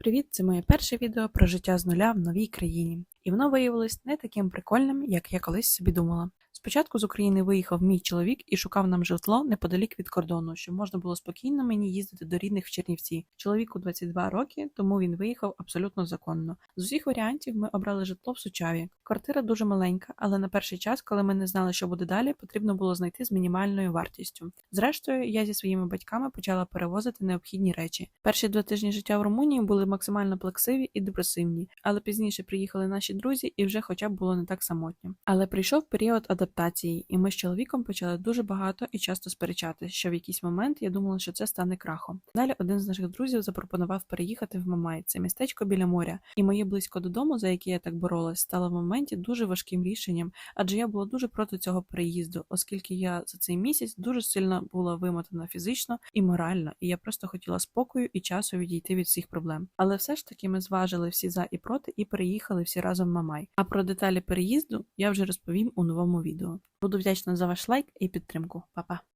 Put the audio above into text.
Привіт! Це моє перше відео про життя з нуля в новій країні, і воно виявилось не таким прикольним, як я колись собі думала. Спочатку з України виїхав мій чоловік і шукав нам житло неподалік від кордону, щоб можна було спокійно мені їздити до рідних в Чернівці. Чоловіку 22 роки, тому він виїхав абсолютно законно. З усіх варіантів ми обрали житло в Сучаві. Квартира дуже маленька, але на перший час, коли ми не знали, що буде далі, потрібно було знайти з мінімальною вартістю. Зрештою, я зі своїми батьками почала перевозити необхідні речі. Перші два тижні життя в Румунії були максимально плаксиві і депресивні, але пізніше приїхали наші друзі, і вже хоча б було не так самотньо. Але прийшов період адаптації, і ми з чоловіком почали дуже багато і часто сперечатися, що в якийсь момент я думала, що це стане крахом. Далі один з наших друзів запропонував переїхати в Мамай, це містечко біля моря, і моє близько додому, за яке я так боролась, стало в моменті дуже важким рішенням, адже я була дуже проти цього переїзду, оскільки я за цей місяць дуже сильно була вимотана фізично і морально, і я просто хотіла спокою і часу відійти від всіх проблем. Але все ж таки ми зважили всі за і проти і переїхали всі разом в Мамай. А про деталі переїзду я вже розповім у новому відео. Буду вдячна за ваш лайк і підтримку. Па-па!